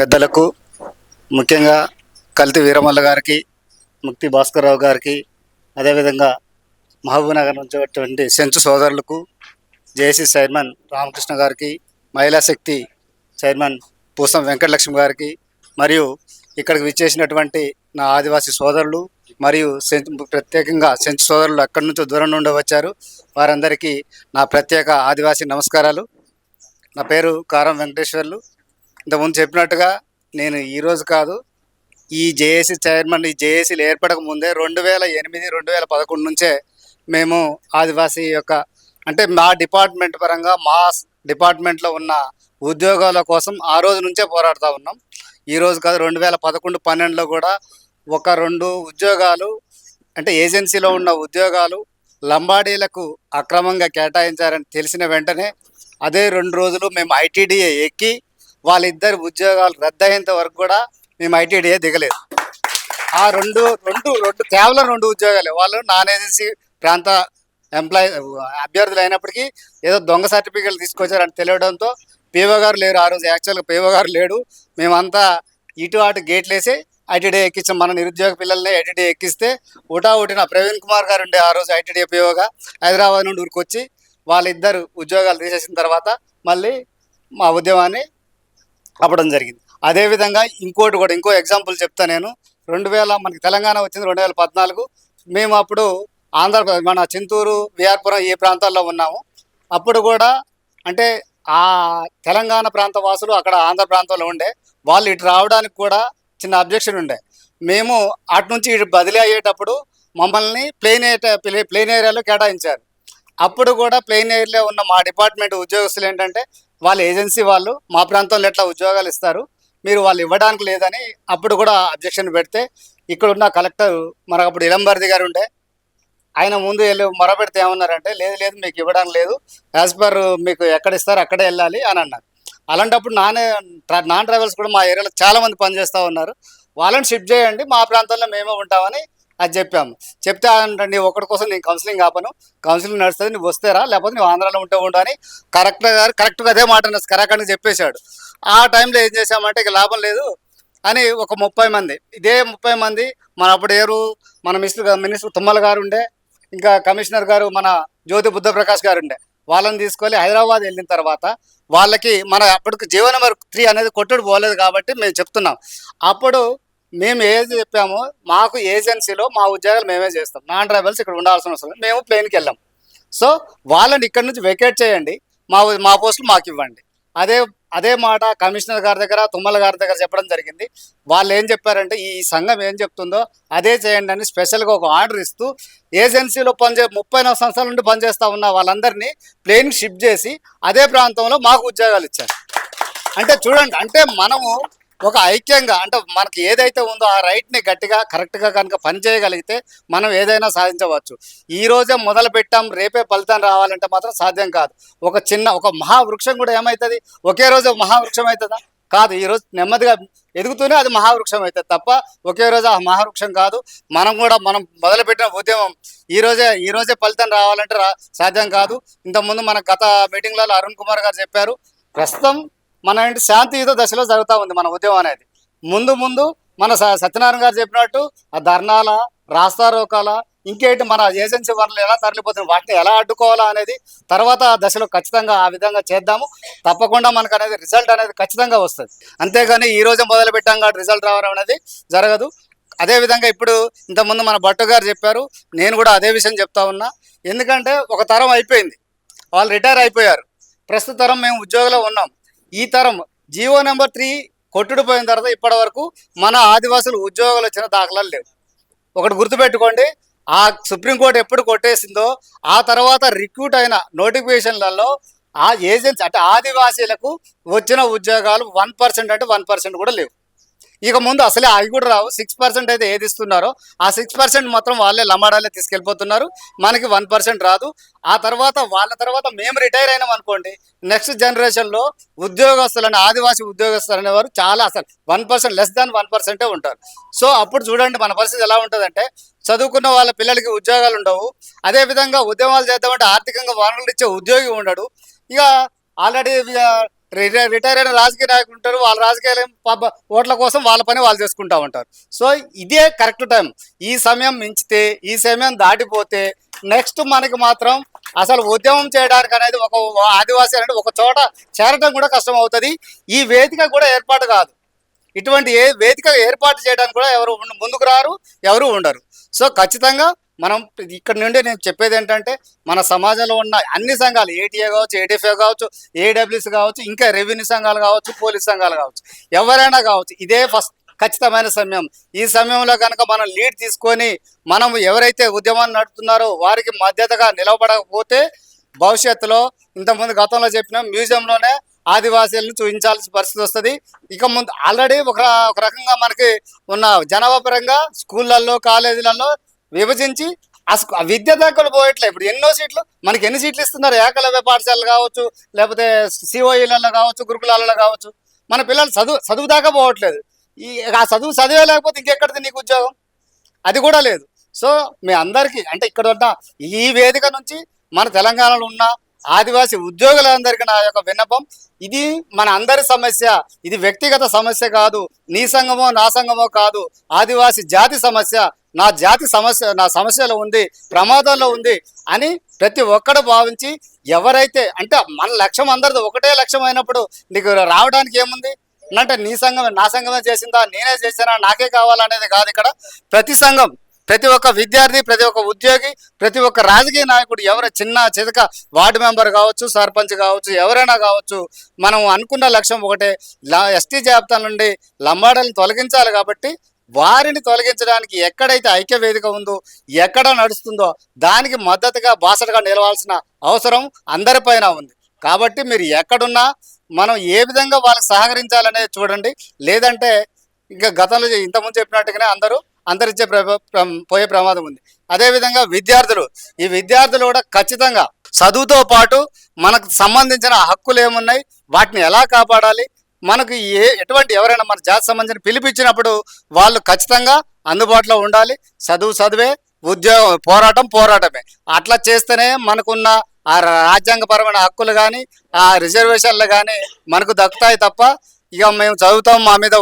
పెద్దలకు ముఖ్యంగా కల్తి వీరమల్ల గారికి ముక్తి భాస్కర్రావు గారికి అదేవిధంగా మహబూబ్నగర్ నుంచి వచ్చినటువంటి సెంచు సోదరులకు జేఏసీ చైర్మన్ రామకృష్ణ గారికి మహిళా శక్తి చైర్మన్ పూసం వెంకటలక్ష్మి గారికి మరియు ఇక్కడికి విచ్చేసినటువంటి నా ఆదివాసీ సోదరులు మరియు సెంచు ప్రత్యేకంగా సెంచు సోదరులు అక్కడి నుంచో దూరం నుండి వచ్చారు. వారందరికీ నా ప్రత్యేక ఆదివాసీ నమస్కారాలు. నా పేరు కారం వెంకటేశ్వర్లు. ఇంతకుముందు చెప్పినట్టుగా నేను ఈరోజు కాదు ఈ జేఏసీ చైర్మన్ ఈ జేఏసీలు ఏర్పడక ముందే రెండు వేల ఎనిమిది రెండు వేల పదకొండు నుంచే మేము ఆదివాసీ యొక్క అంటే మా డిపార్ట్మెంట్ పరంగా మా డిపార్ట్మెంట్లో ఉన్న ఉద్యోగాల కోసం ఆ రోజు నుంచే పోరాడుతూ ఉన్నాం. ఈ రోజు కాదు రెండు వేల పదకొండు పన్నెండులో కూడా ఒక రెండు ఉద్యోగాలు అంటే ఏజెన్సీలో ఉన్న ఉద్యోగాలు లంబాడీలకు అక్రమంగా కేటాయించారని తెలిసిన వెంటనే అదే రెండు రోజులు మేము ఐటీడీఏ ఎక్కి వాళ్ళిద్దరు ఉద్యోగాలు రద్దయ్యేంత వరకు కూడా మేము ఐటీడీఏ దిగలేదు. ఆ రెండు రెండు రెండు కేవలం రెండు ఉద్యోగాలే. వాళ్ళు నాన్ ఏజెన్సీ ప్రాంత ఎంప్లాయీ అభ్యర్థులు అయినప్పటికీ ఏదో దొంగ సర్టిఫికేట్లు తీసుకొచ్చారని తెలియడంతో పీవో గారు లేరు. ఆ రోజు యాక్చువల్గా పీవో గారు లేడు. మేమంతా ఇటు అటు గేట్లు వేసి ఐటీడీ ఎక్కించాం. మన నిరుద్యోగ పిల్లల్ని ఐటీడీ ఎక్కిస్తే ఉటా ఉటిన ప్రవీణ్ కుమార్ గారు ఉండే ఆ రోజు ఐటీడీ పీఓగా హైదరాబాద్ నుండి ఊరికొచ్చి వాళ్ళిద్దరు ఉద్యోగాలు తీసేసిన తర్వాత మళ్ళీ మా ఉద్యమాన్ని అవ్వడం జరిగింది. అదేవిధంగా ఇంకోటి కూడా ఇంకో ఎగ్జాంపుల్ చెప్తా నేను. రెండు వేల మనకి తెలంగాణ వచ్చింది రెండు వేల పద్నాలుగు. మేము అప్పుడు ఆంధ్రప్రదేశ్ మన చింతూరు విఆర్పురం ఈ ప్రాంతాల్లో ఉన్నాము. అప్పుడు కూడా అంటే ఆ తెలంగాణ ప్రాంత వాసులు అక్కడ ఆంధ్ర ప్రాంతంలో ఉండే. వాళ్ళు ఇటు రావడానికి కూడా చిన్న అబ్జెక్షన్ ఉండే. మేము అటు నుంచి ఇటు బదిలీ అయ్యేటప్పుడు మమ్మల్ని ప్లెయిన్ ప్లెయిన్ ఏరియాలో కేటాయించారు. అప్పుడు కూడా ప్లెయిన్ ఏరియాలో ఉన్న మా డిపార్ట్మెంట్ ఉద్యోగస్తులు ఏంటంటే వాళ్ళ ఏజెన్సీ వాళ్ళు మా ప్రాంతంలో ఎట్లా ఉద్యోగాలు ఇస్తారు మీరు వాళ్ళు ఇవ్వడానికి లేదని అప్పుడు కూడా అబ్జెక్షన్ పెడితే ఇక్కడున్న కలెక్టర్ మనకు అప్పుడు ఇలంబర్ది గారు ఉండే ఆయన ముందు వెళ్ళి మొరపెడితే ఏమన్నారంటే లేదు లేదు మీకు ఇవ్వడానికి లేదు యాజ్ పర్ మీకు ఎక్కడ ఇస్తారో అక్కడే వెళ్ళాలి అని అన్నారు. అలాంటప్పుడు నానే నాన్ ట్రావెల్స్ కూడా మా ఏరియాలో చాలామంది పనిచేస్తూ ఉన్నారు. వాళ్ళని షిఫ్ట్ చేయండి మా ప్రాంతంలో మేమే ఉంటామని అది చెప్పాము చెప్తే అంటే ఒకటి కోసం నేను కౌన్సిలింగ్ ఆపను. కౌన్సిలింగ్ నడుస్తుంది నువ్వు వస్తేరా లేకపోతే నువ్వు ఆంధ్రాలో ఉంటే ఉండు అని కరెక్ట్గా గారు కరెక్ట్గా అదే మాట కరెక్ట్ అని చెప్పేశాడు. ఆ టైంలో ఏం చేశామంటే ఇక లాభం లేదు అని ఒక ముప్పై మంది ఇదే ముప్పై మంది మన అప్పుడు ఏరు మన మినిస్టర్ మినిస్టర్ తుమ్మల గారు ఉండే ఇంకా కమిషనర్ గారు మన జ్యోతి బుద్ధప్రకాష్ గారు ఉండే. వాళ్ళని తీసుకొని హైదరాబాద్ వెళ్ళిన తర్వాత వాళ్ళకి మన అప్పటికి జీవో నెంబర్ త్రీ అనేది కొట్టుడు పోలేదు కాబట్టి మేము చెప్తున్నాం. అప్పుడు మేము ఏది చెప్పామో మాకు ఏజెన్సీలో మా ఉద్యోగాలు మేమే చేస్తాం. నాన్ ట్రైబల్స్ ఇక్కడ ఉండాల్సిన అవసరం మేము ప్లేన్కి వెళ్ళాం. సో వాళ్ళని ఇక్కడ నుంచి వెకేట్ చేయండి. మా మా పోస్టులు మాకు ఇవ్వండి. అదే అదే మాట కమిషనర్ గారి దగ్గర తుమ్మల గారి దగ్గర చెప్పడం జరిగింది. వాళ్ళు ఏం చెప్పారంటే ఈ సంఘం ఏం చెప్తుందో అదే చేయండి అని స్పెషల్గా ఒక ఆర్డర్ ఇస్తూ ఏజెన్సీలో పనిచే ముప్పై నాలుగు సంవత్సరాల నుండి పనిచేస్తూ ఉన్న వాళ్ళందరినీ ప్లేన్ షిఫ్ట్ చేసి అదే ప్రాంతంలో మాకు ఉద్యోగాలు ఇచ్చారు. అంటే చూడండి అంటే మనము ఒక ఐక్యంగా అంటే మనకి ఏదైతే ఉందో ఆ రైట్ని గట్టిగా కరెక్ట్గా కనుక పని చేయగలిగితే మనం ఏదైనా సాధించవచ్చు. ఈ రోజే మొదలు పెట్టాం రేపే ఫలితం రావాలంటే మాత్రం సాధ్యం కాదు. ఒక చిన్న ఒక మహావృక్షం కూడా ఏమవుతుంది ఒకే రోజు మహావృక్షం అవుతుందా? కాదు ఈరోజు నెమ్మదిగా ఎదుగుతూనే అది మహావృక్షం అవుతుంది తప్ప ఒకే రోజు ఆ మహావృక్షం కాదు. మనం కూడా మనం మొదలుపెట్టిన ఉద్యమం ఈ రోజే ఫలితం రావాలంటే రా సాధ్యం కాదు. ఇంతకుముందు మన గత మీటింగ్లలో అరుణ్ కుమార్ గారు చెప్పారు ప్రస్తుతం మన ఏంటి శాంతియుత దశలో జరుగుతూ ఉంది మన ఉద్యమం అనేది. ముందు ముందు మన స- సత్యనారాయణ గారు చెప్పినట్టు ఆ ధర్నాల రాస్తారోకాల ఇంకేంటి మన ఏజెన్సీ వనరులు ఎలా తరలిపోతుంది వాటిని ఎలా అడ్డుకోవాలా అనేది తర్వాత ఆ దశలో ఖచ్చితంగా ఆ విధంగా చేద్దాము. తప్పకుండా మనకు అనేది రిజల్ట్ అనేది ఖచ్చితంగా వస్తుంది. అంతేగాని ఈ రోజే మొదలు పెట్టాం కాబట్టి రిజల్ట్ రావడం అనేది జరగదు. అదే విధంగా ఇప్పుడు ఇంతకుముందు మన భట్టు గారు చెప్పారు నేను కూడా అదే విషయం చెప్తా ఉన్నా. ఎందుకంటే ఒక తరం అయిపోయింది. వాళ్ళు రిటైర్ అయిపోయారు. ప్రస్తుత తరం మేము ఉద్యోగంలో ఉన్నాం. ఈ తరం జియో నెంబర్ త్రీ కొట్టుడు పోయిన తర్వాత ఇప్పటి వరకు మన ఆదివాసులు ఉద్యోగాలు వచ్చిన దాఖలాలు లేవు. ఒకటి గుర్తుపెట్టుకోండి ఆ సుప్రీంకోర్టు ఎప్పుడు కొట్టేసిందో ఆ తర్వాత రిక్రూట్ అయిన నోటిఫికేషన్లలో ఆ ఏజెన్సీ అంటే ఆదివాసీలకు వచ్చిన ఉద్యోగాలు వన్ పర్సెంట్ అంటే వన్ పర్సెంట్ కూడా లేవు. ఇక ముందు అసలే అవి కూడా రావు. సిక్స్ పర్సెంట్ అయితే ఏది ఇస్తున్నారో ఆ సిక్స్ పర్సెంట్ మాత్రం వాళ్ళే లమాడాలే తీసుకెళ్ళిపోతున్నారు. మనకి వన్ పర్సెంట్ రాదు. ఆ తర్వాత వాళ్ళ తర్వాత మేము రిటైర్ అయినాం అనుకోండి నెక్స్ట్ జనరేషన్లో ఉద్యోగస్తులని ఆదివాసీ ఉద్యోగస్తులు అనేవారు చాలా అసలు one percent less than one పర్సెంటే ఉంటారు. సో అప్పుడు చూడండి మన పరిస్థితి ఎలా ఉంటుందంటే చదువుకున్న వాళ్ళ పిల్లలకి ఉద్యోగాలు ఉండవు. అదే విధంగా ఉద్యమాలు చేద్దామంటే ఆర్థికంగా వనరులు ఇచ్చే ఉద్యోగి ఉండడు. ఇక ఆల్రెడీ రిటైర్ రిటైర్ అయిన రాజకీయ నాయకులు ఉంటారు. వాళ్ళ రాజకీయాలు ఓట్ల కోసం వాళ్ళ పని వాళ్ళు చేసుకుంటా ఉంటారు. సో ఇదే కరెక్ట్ టైం. ఈ సమయం మించితే ఈ సమయం దాటిపోతే నెక్స్ట్ మనకి మాత్రం అసలు ఉద్యమం చేయడానికి అనేది ఒక ఆదివాసీ అనేది ఒక చోట చేరడం కూడా కష్టం అవుతుంది. ఈ వేదిక కూడా ఏర్పాటు కాదు. ఇటువంటి ఏ వేదిక ఏర్పాటు చేయడానికి కూడా ఎవరు ముందుకు రారు ఎవరు ఉండరు. సో ఖచ్చితంగా మనం ఇక్కడ నుండి నేను చెప్పేది ఏంటంటే మన సమాజంలో ఉన్న అన్ని సంఘాలు ఏటీఏ కావచ్చు ఏటీఎఫ్ఏ కావచ్చు ఏడబ్ల్యూస్ కావచ్చు ఇంకా రెవెన్యూ సంఘాలు కావచ్చు పోలీస్ సంఘాలు కావచ్చు ఎవరైనా కావచ్చు ఇదే ఫస్ట్ ఖచ్చితమైన సమయం. ఈ సమయంలో కనుక మనం లీడ్ తీసుకొని మనం ఎవరైతే ఉద్యమాన్ని నడుపుతున్నారో వారికి మద్దతుగా నిలబడకపోతే భవిష్యత్తులో ఇంతకుముందు గతంలో చెప్పిన మ్యూజియంలోనే ఆదివాసీలను చూపించాల్సిన పరిస్థితి వస్తుంది. ఇక ముందు ఆల్రెడీ ఒక ఒక రకంగా మనకి ఉన్న జనాభా పరంగా స్కూళ్ళల్లో కాలేజీలలో విభజించి అసలు విద్య దాఖలు పోయట్లే. ఇప్పుడు ఎన్నో సీట్లు మనకి ఎన్ని సీట్లు ఇస్తున్నారు? ఏకలవ్య పాఠశాలలు కావచ్చు లేకపోతే సిఓఈలలో కావచ్చు గురుకులాలలో కావచ్చు. మన పిల్లలు చదువు చదువు దాకా పోవట్లేదు. ఈ ఆ చదువు చదివే లేకపోతే ఇంకెక్కడిది నీకు ఉద్యోగం? అది కూడా లేదు. సో మీ అందరికీ అంటే ఇక్కడ ఉన్న ఈ వేదిక నుంచి మన తెలంగాణలో ఉన్న ఆదివాసీ ఉద్యోగులందరికీ నా యొక్క విన్నపం ఇది మన అందరి సమస్య ఇది వ్యక్తిగత సమస్య కాదు నీ సంఘమో నా సంఘమో కాదు ఆదివాసీ జాతి సమస్య నా జాతి సమస్య నా సమస్యలో ఉంది ప్రమాదంలో ఉంది అని ప్రతి ఒక్కడు భావించి ఎవరైతే అంటే మన లక్ష్యం అందరిది ఒకటే లక్ష్యం అయినప్పుడు నీకు రావడానికి ఏముంది? అంటే నీ సంఘమే నా సంఘమే చేసిందా? నేనే చేసినా నాకే కావాలనేది కాదు ఇక్కడ. ప్రతి సంఘం ప్రతి ఒక్క విద్యార్థి ప్రతి ఒక్క ఉద్యోగి ప్రతి ఒక్క రాజకీయ నాయకుడు ఎవరు చిన్న చితక వార్డు మెంబర్ కావచ్చు సర్పంచ్ కావచ్చు ఎవరైనా కావచ్చు మనం అనుకున్న లక్ష్యం ఒకటే. ఎస్టీ జాబితా నుండి లంబాడలను తొలగించాలి కాబట్టి వారిని తొలగించడానికి ఎక్కడైతే ఐక్య వేదిక ఉందో ఎక్కడ నడుస్తుందో దానికి మద్దతుగా బాసటగా నిలవాల్సిన అవసరం అందరిపైన ఉంది. కాబట్టి మీరు ఎక్కడున్నా మనం ఏ విధంగా వాళ్ళకి సహకరించాలనేది చూడండి. లేదంటే ఇంకా గతంలో ఇంతకుముందు చెప్పినట్టుగానే అందరూ అంతరించే ప్ర- పోయే ప్రమాదం ఉంది. అదేవిధంగా విద్యార్థులు ఈ విద్యార్థులు కూడా ఖచ్చితంగా చదువుతో పాటు మనకు సంబంధించిన హక్కులు ఏమున్నాయి వాటిని ఎలా కాపాడాలి మనకు ఏ ఎటువంటి ఎవరైనా మన జాతి సంబంధించిన పిలిపించినప్పుడు వాళ్ళు ఖచ్చితంగా అందుబాటులో ఉండాలి. చదువు చదివే ఉద్యోగం పోరాటం పోరాటమే. అట్లా చేస్తేనే మనకున్న ఆ రాజ్యాంగపరమైన హక్కులు కానీ ఆ రిజర్వేషన్లు కానీ మనకు దక్కుతాయి తప్ప ఇక మేము చదువుతాం మా మీద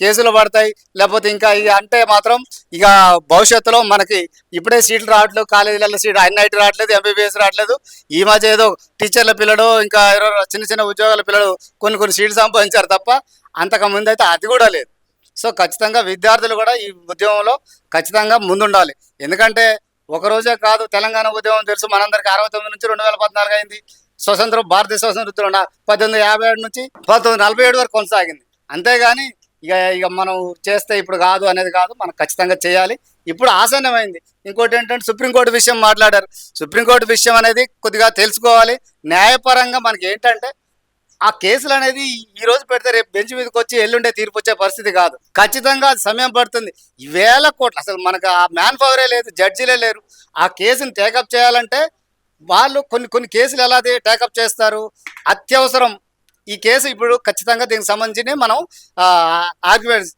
కేసులు పడతాయి. లేకపోతే ఇంకా ఇక అంటే మాత్రం ఇక భవిష్యత్తులో మనకి ఇప్పుడే సీట్లు రావట్లేదు కాలేజీలలో సీట్ ఐటీ రావట్లేదు ఎంబీబీఎస్ రావట్లేదు. ఈ మధ్య ఏదో టీచర్ల పిల్లలు ఇంకా ఎవరో చిన్న చిన్న ఉద్యోగాల పిల్లలు కొన్ని కొన్ని సీట్లు సంపాదించారు తప్ప అంతకుముందు అయితే అది కూడా లేదు. సో ఖచ్చితంగా విద్యార్థులు కూడా ఈ ఉద్యమంలో ఖచ్చితంగా ముందుండాలి. ఎందుకంటే ఒక రోజే కాదు తెలంగాణ ఉద్యమం తెలుసు మనందరికి అరవై తొమ్మిది నుంచి రెండు వేల పద్నాలుగు అయింది. స్వతంత్రం భారతదేశ స్వతంత్రం పద్దెనిమిది యాభై ఏడు నుంచి పంతొమ్మిది నలభై ఏడు వరకు కొనసాగింది. అంతేగాని ఇక ఇక మనం చేస్తే ఇప్పుడు కాదు అనేది కాదు మనం ఖచ్చితంగా చేయాలి. ఇప్పుడు ఆసన్నమైంది. ఇంకోటి ఏంటంటే సుప్రీంకోర్టు విషయం మాట్లాడారు. సుప్రీంకోర్టు విషయం అనేది కొద్దిగా తెలుసుకోవాలి. న్యాయపరంగా మనకి ఏంటంటే ఆ కేసులు అనేది ఈ రోజు పెడితే రేపు బెంచ్ మీదకి వచ్చి ఎల్లుండే తీర్పు వచ్చే పరిస్థితి కాదు. ఖచ్చితంగా అది సమయం పడుతుంది. వేల కోట్లు అసలు మనకు ఆ మ్యాన్ పవరే లేదు జడ్జిలే లేరు. ఆ కేసుని టేకప్ చేయాలంటే వాళ్ళు కొన్ని కొన్ని కేసులు ఎలా టేకప్ చేస్తారు? అత్యవసరం. ఈ కేసు ఇప్పుడు ఖచ్చితంగా దీనికి సంబంధించి మనం ఆర్గ్యుమెంట్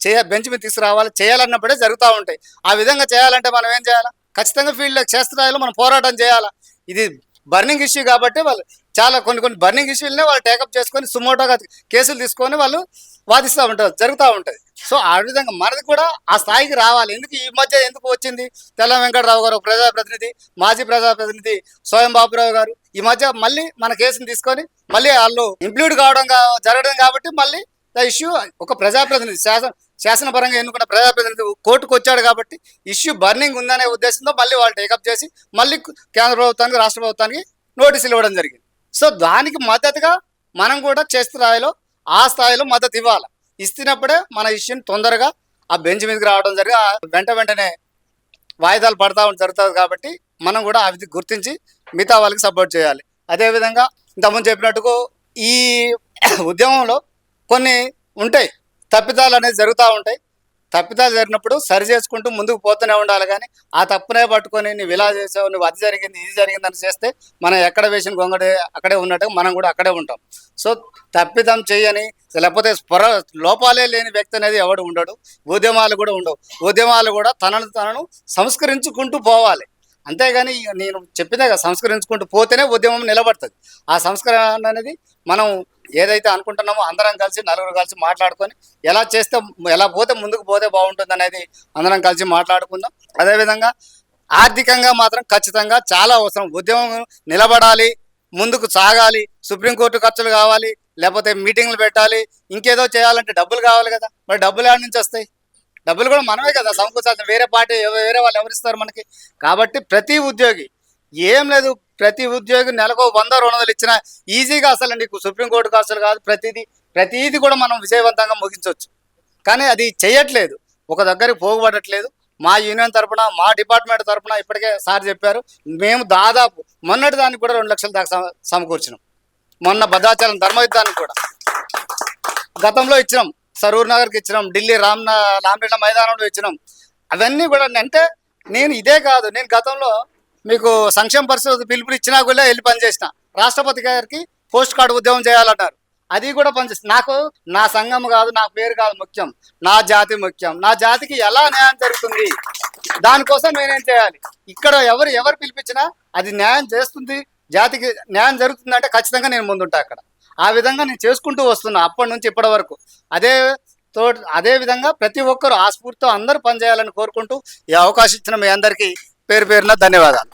చేయ బెంచ్ మీద తీసుకురావాలి. చేయాలన్నప్పుడే జరుగుతూ ఉంటాయి. ఆ విధంగా చేయాలంటే మనం ఏం చేయాలి? ఖచ్చితంగా ఫీల్డ్లో క్షేత్రస్థాయిలో మనం పోరాటం చేయాలి? ఇది బర్నింగ్ ఇష్యూ కాబట్టి వాళ్ళు చాలా కొన్ని కొన్ని బర్నింగ్ ఇష్యూలనే వాళ్ళు టేకప్ చేసుకొని సుమోటోగా కేసులు తీసుకొని వాళ్ళు వాదిస్తూ ఉంటారు జరుగుతూ ఉంటుంది సో ఆ విధంగా మనది కూడా ఆ స్థాయికి రావాలి. ఎందుకు ఈ మధ్య ఎందుకు వచ్చింది? తెల్ల వెంకటరావు గారు ప్రజాప్రతినిధి మాజీ ప్రజాప్రతినిధి స్వయం బాబురావు గారు. ఈ మధ్య మళ్ళీ మన కేసుని తీసుకొని మళ్ళీ వాళ్ళు ఇంప్లూడ్ కావడం జరగడం కాబట్టి మళ్ళీ ద ఇష్యూ ఒక ప్రజాప్రతినిధి శాసన శాసనపరంగా ఎన్నుకున్న ప్రజాప్రతినిధి కోర్టుకు వచ్చాడు కాబట్టి ఇష్యూ బర్నింగ్ ఉందనే ఉద్దేశంతో మళ్ళీ వాళ్ళు టేకప్ చేసి మళ్ళీ కేంద్ర ప్రభుత్వానికి రాష్ట్ర ప్రభుత్వానికి నోటీసులు ఇవ్వడం జరిగింది. సో దానికి మద్దతుగా మనం కూడా చెస్ స్థాయిలో ఆ స్థాయిలో మద్దతు ఇవ్వాలి. ఇస్తున్నప్పుడే మన ఇష్యూని తొందరగా ఆ బెంచ్ మీదకి రావడం జరిగి ఆ వెంట వెంటనే వాయిదాలు పడతా జరుగుతుంది కాబట్టి మనం కూడా అవి గుర్తించి మిగతా వాళ్ళకి సపోర్ట్ చేయాలి. అదేవిధంగా ఇంతకుముందు చెప్పినట్టుకు ఈ ఉద్యమంలో కొన్ని ఉంటాయి. తప్పిదాలు అనేది జరుగుతూ ఉంటాయి. తప్పిదాలు జరిగినప్పుడు సరి చేసుకుంటూ ముందుకు పోతూనే ఉండాలి కానీ ఆ తప్పునే పట్టుకొని నువ్వు ఇలా చేసావు నువ్వు అది జరిగింది ఇది జరిగిందని చేస్తే మనం ఎక్కడ వేసిన గొంగడే అక్కడే ఉన్నట్టు మనం కూడా అక్కడే ఉంటాం. సో తప్పిదం చేయని లేకపోతే స్పొర లోపాలే లేని వ్యక్తి అనేది ఎవడు ఉండడు. ఉద్యమాలు కూడా ఉండవు. ఉద్యమాలు కూడా తనను తనను సంస్కరించుకుంటూ పోవాలి. అంతేగాని ఇక నేను చెప్పినా కదా సంస్కరించుకుంటూ పోతేనే ఉద్యమం నిలబడుతుంది. ఆ సంస్కరణ అనేది మనం ఏదైతే అనుకుంటున్నామో అందరం కలిసి నలుగురు కలిసి మాట్లాడుకొని ఎలా చేస్తే ఎలా పోతే ముందుకు పోతే బాగుంటుంది అనేది అందరం కలిసి మాట్లాడుకుందాం. అదేవిధంగా ఆర్థికంగా మాత్రం ఖచ్చితంగా చాలా అవసరం. ఉద్యమం నిలబడాలి ముందుకు సాగాలి సుప్రీంకోర్టు ఖర్చులు కావాలి లేకపోతే మీటింగ్లు పెట్టాలి ఇంకేదో చేయాలంటే డబ్బులు కావాలి కదా. మరి డబ్బులు ఎక్కడి నుంచి వస్తాయి? డబ్బులు కూడా మనమే కదా సమకూర్చాల్సిన వేరే పార్టీ వేరే వాళ్ళు ఎవరిస్తారు మనకి? కాబట్టి ప్రతి ఉద్యోగి ఏం లేదు. ప్రతి ఉద్యోగి నెలకు వంద రెండు వందలు ఇచ్చినా ఈజీగా అసలు నీకు సుప్రీంకోర్టు అసలు కాదు ప్రతిదీ ప్రతిదీ కూడా మనం విజయవంతంగా ముగించవచ్చు. కానీ అది చేయట్లేదు ఒక దగ్గరికి పోగుపడట్లేదు. మా యూనియన్ తరఫున మా డిపార్ట్మెంట్ తరఫున ఇప్పటికే సార్ చెప్పారు. మేము దాదాపు మొన్నటి దానికి కూడా రెండు లక్షల దాకా సమకూర్చినాం. మొన్న భద్రాచలం ధర్మయుద్ధానికి కూడా. గతంలో ఇచ్చినాం. సరూర్ నగర్కి ఇచ్చినాం. ఢిల్లీ రామ్ రామలీల మైదానంలో ఇచ్చినాం. అవన్నీ కూడా అంటే నేను ఇదే కాదు. నేను గతంలో మీకు సంక్షేమ పరిస్థితి పిలుపులు ఇచ్చినా కూడా వెళ్ళి పనిచేసిన. రాష్ట్రపతి గారికి పోస్ట్ కార్డు ఉద్యమం చేయాలన్నారు అది కూడా పనిచేస్తుంది. నాకు నా సంఘం కాదు నా పేరు కాదు ముఖ్యం. నా జాతి ముఖ్యం. నా జాతికి ఎలా న్యాయం జరుగుతుంది? దానికోసం నేనేం చేయాలి? ఇక్కడ ఎవరు ఎవరు పిలిపించినా అది న్యాయం చేస్తుంది. జాతికి న్యాయం జరుగుతుందంటే ఖచ్చితంగా నేను ముందుంటా అక్కడ. ఆ విధంగా నేను చేసుకుంటూ వస్తున్నా అప్పటి నుంచి ఇప్పటి వరకు. అదే తో అదే విధంగా ప్రతి ఒక్కరు ఆ స్ఫూర్తితో అందరూ పనిచేయాలని కోరుకుంటూ ఈ అవకాశం ఇచ్చిన మీ అందరికీ పేరు పేరున ధన్యవాదాలు.